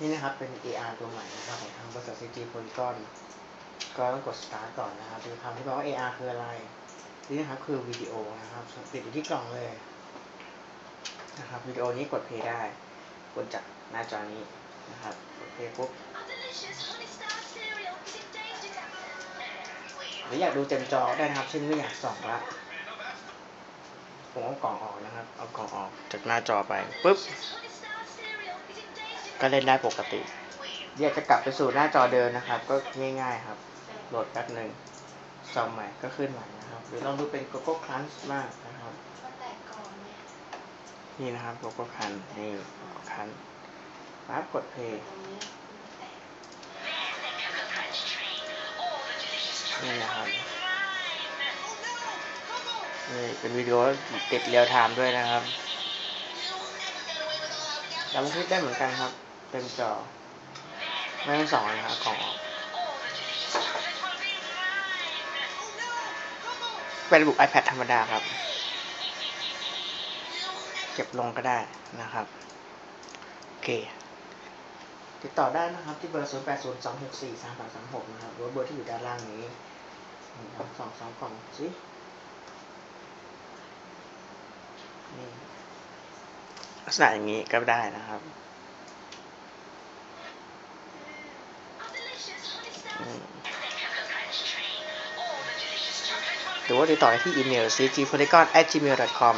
นี่นะครับเป็น AR ตัวใหม่นะครับของทางบริษัท CG Polygon ก็ต้องกด start ก่อนนะครับดูคำที่บอกว่า AR คืออะไรนี่นะครับคือวิดีโอนะครับติดอยู่ที่กล่องเลยนะครับวิดีโอนี้กด play ได้กดจากหน้าจอนี้นะครับกด play ปุ๊บหรืออยากดูเต็มจอได้นะครับเช่นไม่อยากส่องละผมเอากล่องออกนะครับ เอากล่องออกจากหน้าจอไปปุ๊บ ก็เล่นได้ปกติอยากจะกลับไปสู่หน้าจอเดิมนะครับ ก็ง่ายๆครับ โหลดแป๊บหนึ่งจอใหม่ก็ขึ้นใหม่นะครับ หรือลองดูเป็น Google Crunch บ้างนะครับ นี่นะครับ Google c r u n นี่ Google c r u n ปั๊บกดเพลย์ตรงนี่นะครับนี่เป็นวิดีโอติดเรียลไทม์ด้วยนะครับจำคลิปได้เหมือนกันครับ ต็มจอ ไม่ต้องสองนะครับกล่องออกเป็นระบบ iPad ธรรมดาครับ เก็บลงก็ได้นะครับ โอเค ติดต่อได้นะครับที่เบอร์ 0 8 0 2 6 4 3 3 3 6 นะครับ หรือเบอร์ที่อยู่ด้านล่างนี้สองสองกล่องสินี่ลักษณะอย่างนี้ก็ได้นะครับ หรือว่าติดต่อได้ที่อีเมล cgpolygon@gmail.com